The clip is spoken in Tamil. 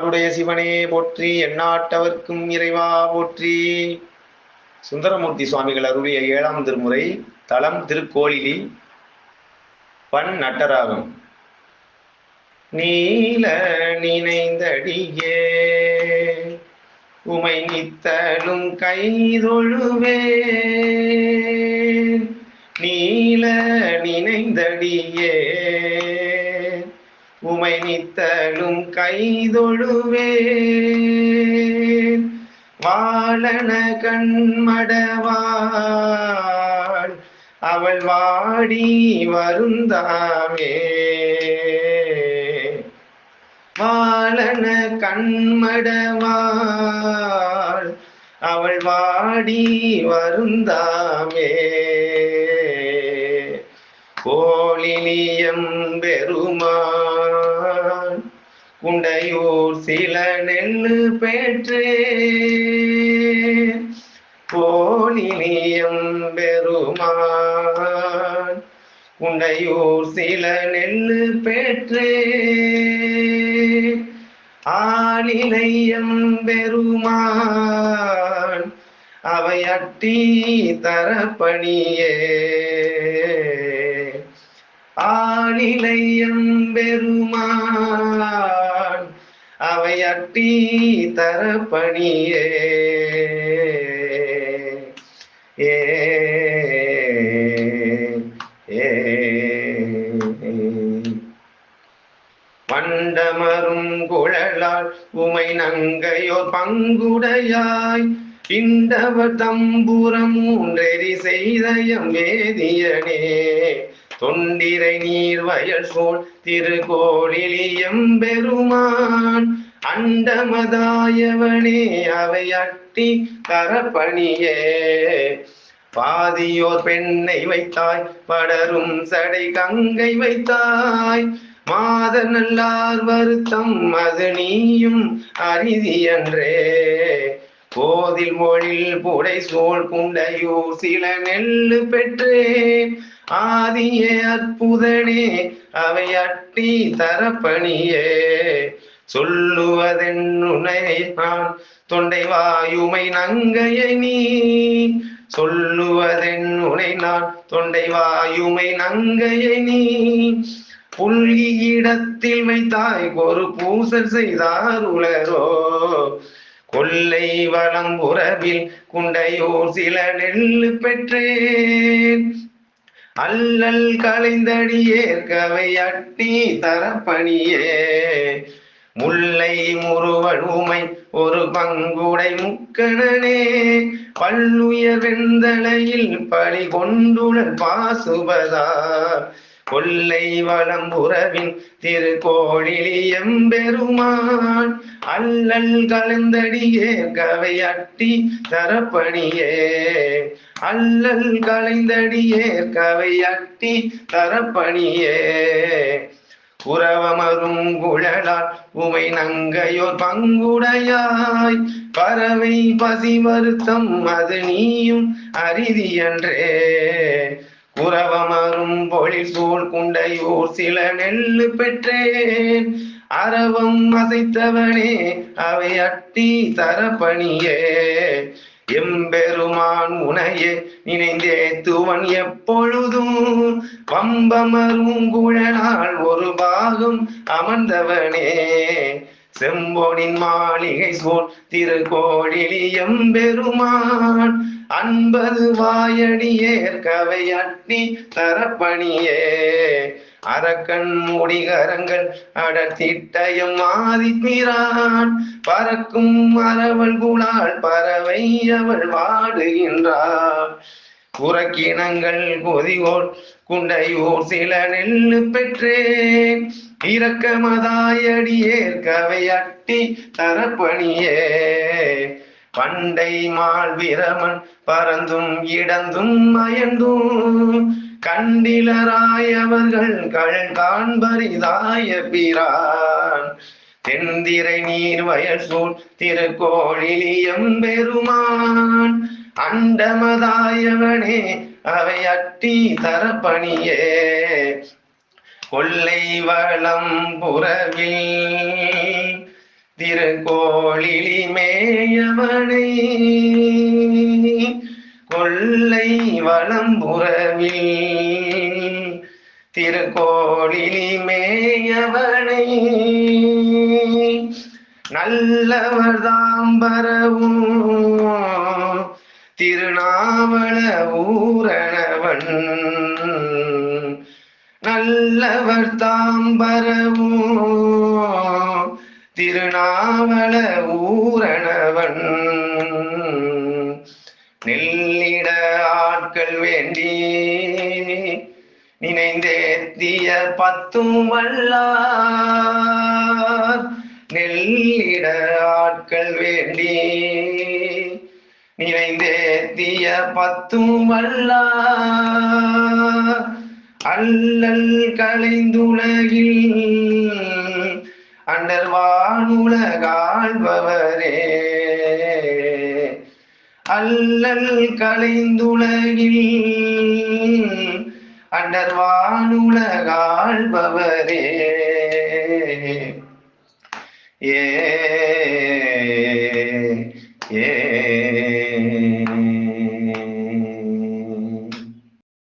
தென்னாடுடைய சிவனே போற்றி. எண்ணாட்டவர்க்கும் இறைவா போற்றி. சுந்தரமூர்த்தி சுவாமிகள் அருளிய ஏழாம் திருமுறை தலம் திருக்கோளிலி பண் நட்டராகும். நீல நினைந்தடியே உமை நித்தலும் கைதொழுவே. நீல நினைந்தடியே உமை நித்தலும் கைதொழுவேன். வாழன கண்மடவாள் அவள் வாடி வருந்தாமே. வாழன கண்மடவாள் அவள் வாடி வருந்தாமே. கோழினியம் பெருமான் குண்டையூர் சில நெல்லு பெற்றே கோழினியம் பெருமான் குண்டையூர் சில நெல்லு பெற்றே ஆளிலையம் பெருமான் அவையட்டி தரப்பணியே. நிலையம் பெருமான் அவை அட்டி தரப்பணியே ஏ. மண்டமரும் குழலால் உமை நங்கையோர் பங்குடையாய். இண்டவர் தம்புரம் மூன்றெறி செய்தயம் வேதியனே. தொண்டிரை நீர் வயல் சோழ் திருக்கோளிலியம் பெருமான் அண்டமதாயவனே அவை அட்டி தரப்பணியே. பாதியோர் பெண்ணை வைத்தாய் படரும் சடை கங்கை வைத்தாய். மாத நல்லார் வருத்தம் அது நீயும் அரிதியன்றே. போதில் மொழில் புடை சோழ் குண்டையூர் சில நெல்லு பெற்றேன். ஆதியே அற்புதனே அவை அட்டி தரப்பணியே. சொல்லுவதென்னுனை நான் தொண்டை வாயுமை நங்கையை நீ. சொல்லுவதென்னுனை நான் தொண்டை வாயுமை நங்கையை நீ. புள்ளி இடத்தில் வைத்தாய் ஒரு பூசல் செய்தார் உலரோ. கொல்லை வளம் உறவில் குண்டையோர் சில நெல்லு பெற்றேன். அல்லல் கலைந்தடியே கவை அட்டி தரப்பணியே. முல்லை முருவன் உமை ஒரு பங்குடை முக்கணனே. பல்லுயர் வெந்தலையில் பழி கொண்டுடன் பாசுபதா. கொல்லை வளம்புறவின் திருக்கோழிலியம் பெருமான் அல்லல் கலந்தடியே கவை அட்டி தரப்பணியே. அல்லல் கலைந்தடியே கவை அட்டி தரப்பணியே. உறவமரும் குழலால் உமை நங்கையோர் பங்குடையாய். பறவை பசி வருத்தம் அது நீயும் அரிதியன்றே. உறவமரும் பொழில் சூழ் குண்டையூர் சில நெல்லு பெற்றேன். அரவம் அசைத்தவனே அவை அட்டி தரப்பணியே. எம்பெருமான் உனையே நினைந்தே துவன் எப்பொழுதும். வம்பமரும் குழலால் ஒரு பாகம் அமர்ந்தவனே. செம்போனின் மாளிகை சோல் திருக்கோழிலியம் எம்பெருமான். அன்பது வாயடியேர் கவை அட்டி தரப்பணியே. அரக்கண் முடிகரங்கள் அடர்த்திட்டயம் மாதிப்பிரான் பறக்கும் அரவள் குழால் பறவை அவள் வாடுகின்றாள். புறக்கிணங்கள் கொதிகோள் குண்டையூர் சில நெல்லு பெற்றேன். இரக்கமதாயடியே கவையட்டி தரப்பணியே. பண்டை மால் வீரமன் பறந்தும் இடந்தும் அயர்ந்தும் கண்டிலராயவர்கள் கள் காண்பரிதாய பிரான். தென்திரை நீர் வயல் சூழ் திருக்கோழிலியம் பெருமான். அண்டமதாயவனே அவை அட்டி தரப்பணியே. கொள்ளை வளம் புறவில் திருக்கோளிலி மேயவனை. கொல்லை வளம்புறவில் திருக்கோளிலி மேயவனை நல்லவர் தாம்பரவும் திருநாவள ஊரணவன் நல்லவர் தாம்பரவும் திருநாவள ஊரணவன் நெல்லிட ஆட்கள் வேண்டி நினைந்தேத்திய பத்தும் வல்லார். நெல்லிட ஆட்கள் வேண்டி நினைந்தேத்திய பத்தும் வல்லார். அல்லல் கலைந்துலகில் அண்டர் வானுலகாழ்பவரே அல்லல் கலைந்துலகில் அண்டர் வானுலகாழ்பவரே ஏ